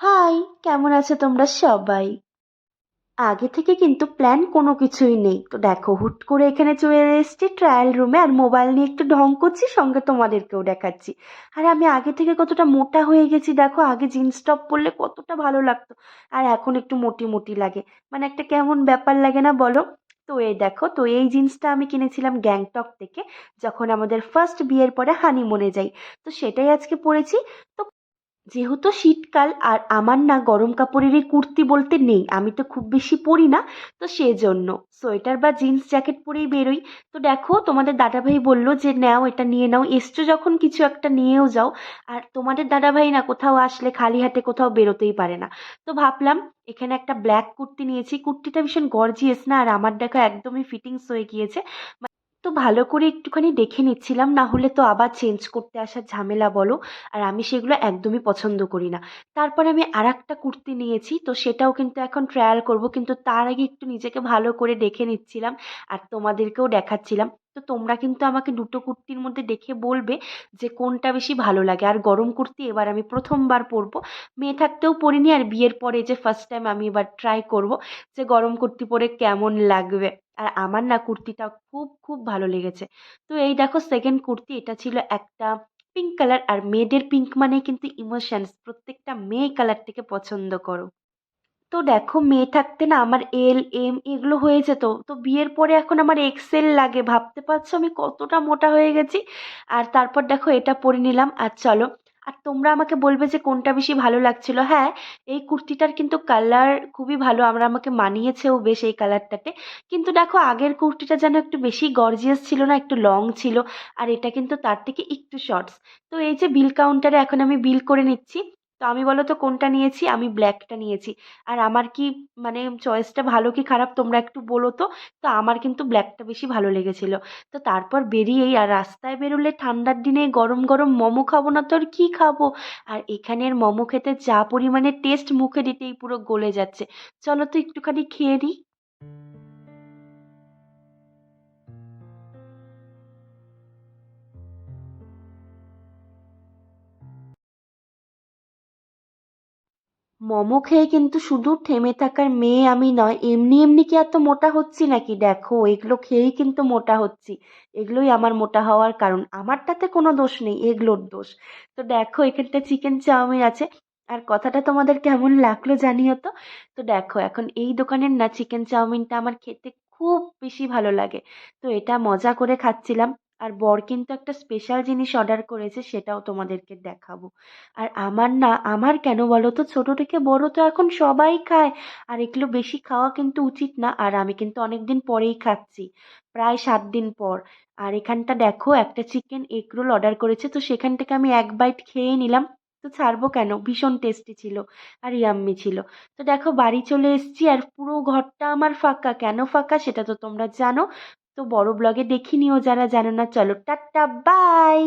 High, কেমন আছো তোমরা সবাই? আগে থেকে কিন্তু প্ল্যান কোনো কিছুই নেই। তো দেখো, হুট করে এখানে চলে এসেছি ট্রায়াল রুমে আর মোবাইল নিয়ে একটু ঢং করছি, সঙ্গে তোমাদেরকেও দেখাচ্ছি। আর আমি আগে থেকে কতটা মোটা হয়ে গেছি, দেখো, আগে জিন্স টপ পরলে কতটা ভালো লাগতো। আর এখন একটু মোটি মোটি লাগে। মানে একটা কেমন ব্যাপার লাগে না বলো? তো এই দেখো, তো এই জিন্সটা আমি কিনেছিলাম গ্যাংটক থেকে, যখন আমাদের ফার্স্ট বিয়ের পরে হানিমুনে যাই। তো সেটাই আজকে পরেছি। তো যেহেতু শীতকাল আর আমার না গরম কাপড়ের এই কুর্তি বলতে নেই, আমি তো খুব বেশি পরি না, তো সেজন্য সোয়েটার বা জিন্স জ্যাকেট পরেই বেরোই। তো দেখো, তোমাদের দাদাভাই বলল যে, নাও, এটা নিয়ে নাও। এসছো যখন, কিছু একটা নিয়েও যাও। আর তোমাদের দাদাভাই না কোথাও আসলে খালি হাতে কোথাও বেরোতেই পারে না। তো ভাবলাম, এখানে একটা ব্ল্যাক কুর্তি নিয়েছি। কুর্তিটা ভীষণ গর্জিয়াস না? আর আমার দেখা একদমই ফিটিংস হয়ে গিয়েছে। তো ভালো করে একটুখানি দেখে নিচ্ছিলাম, না হলে তো আবার চেঞ্জ করতে আসার ঝামেলা বলো। আর আমি সেগুলো একদমই পছন্দ করি না। তারপর আমি আর একটা কুর্তি নিয়েছি, তো সেটাও কিন্তু এখন ট্রায়াল করব, কিন্তু তার আগে একটু নিজেকে ভালো করে দেখে নিচ্ছিলাম আর তোমাদেরকেও দেখাচ্ছিলাম। তো তোমরা কিন্তু আমাকে দুটো কুর্তির মধ্যে দেখে বলবে যে কোনটা বেশি ভালো লাগে। আর গরম কুর্তি এবার আমি প্রথমবার পরবো। মেয়ে থাকতেও পরিনি আর বিয়ের পরে যে ফার্স্ট টাইম আমি এবার ট্রাই করব যে গরম কুর্তি পরে কেমন লাগবে। আর আমার না কুর্তিটা খুব খুব ভালো লেগেছে। তো এই দেখো সেকেন্ড কুর্তি, এটা ছিল একটা পিঙ্ক কালার আর মেয়েদের পিঙ্ক মানে কিন্তু ইমোশনস প্রত্যেকটা মেয়ে কালারটাকে পছন্দ করো। তো দেখো মেয়ে থাকতে না আমার এল এম এগুলো হয়ে যেত। তো বিয়ের পরে এখন আমার এক্সেল লাগে। ভাবতে পারছ আমি কতটা মোটা হয়ে গেছি? আর তারপর দেখো এটা পরে নিলাম। আর চলো আর তোমরা আমাকে বলবে যে কোনটা বেশি ভালো লাগছিল। হ্যাঁ এই কুর্তিটার কিন্তু কালার খুবই ভালো, আমরা আমাকে মানিয়েছেও বেশ এই কালারটাতে কিন্তু দেখো, আগের কুর্তিটা যেন একটু বেশি গর্জিয়াস ছিল না, একটু লং ছিল, আর এটা কিন্তু তার থেকে একটু শর্টস তো এই যে বিল কাউন্টারে এখন আমি বিল করে নিচ্ছি। তো আমি বলো তো কোনটা নিয়েছি? আমি ব্ল্যাকটা নিয়েছি। আর আমার কি মানে চয়েসটা ভালো কি খারাপ তোমরা একটু বলো তো? তো আমার কিন্তু ব্ল্যাকটা বেশি ভালো লেগেছিল। তো তারপর বেরিয়েই আর রাস্তায় বেরোলে ঠান্ডার দিনে গরম গরম মোমো খাব না তো আর কী খাব? আর এখানের মোমো খেতে যা পরিমাণে টেস্ট মুখে দিতেই পুরো গলে যাচ্ছে। চলো তো একটুখানি খেয়ে নিই। মোমো খেয়ে কিন্তু শুধু থেমে থাকার মেয়ে আমি নয়, এমনি এমনি কি এত মোটা হচ্ছি নাকি? দেখো, এগুলো খেয়েই কিন্তু মোটা হচ্ছি। এগুলোই আমার মোটা হওয়ার কারণ। আমারটাতে কোনো দোষ নেই, এগুলোর দোষ। তো দেখো, এখানটা চিকেন চাউমিন আছে। আর কথাটা তোমাদের কেমন লাগল জানিও তো? তো দেখো, এখন এই দোকানের না চিকেন চাউমিনটা আমার খেতে খুব বেশি ভালো লাগে। তো এটা মজা করে খাচ্ছিলাম। আর বর কিন্তু একটা স্পেশাল জিনিস অর্ডার করেছে, সেটাও তোমাদেরকে দেখাবো। আর আমার না, আমার কেন বলো তো ছোটো থেকে বড় তো এখন সবাই খায়, আর এগুলো বেশি খাওয়া কিন্তু উচিত না। আর আমি কিন্তু অনেক দিন পরেই খাচ্ছি, প্রায় সাত দিন পর। আর এখানটা দেখো, একটা চিকেন এগ রোল অর্ডার করেছে, তো সেখান থেকে আমি এক বাইট খেয়ে নিলাম। তো ছাড়বো কেন? ভীষণ টেস্টি ছিল আর ইয়াম্মি ছিল। তো দেখো, বাড়ি চলে এসেছি, আর পুরো ঘরটা আমার ফাঁকা। কেন ফাঁকা? সেটা তো তোমরা জানো। তো বড় ব্লগে দেখে নিও যারা জানো না চলো টাটা বাই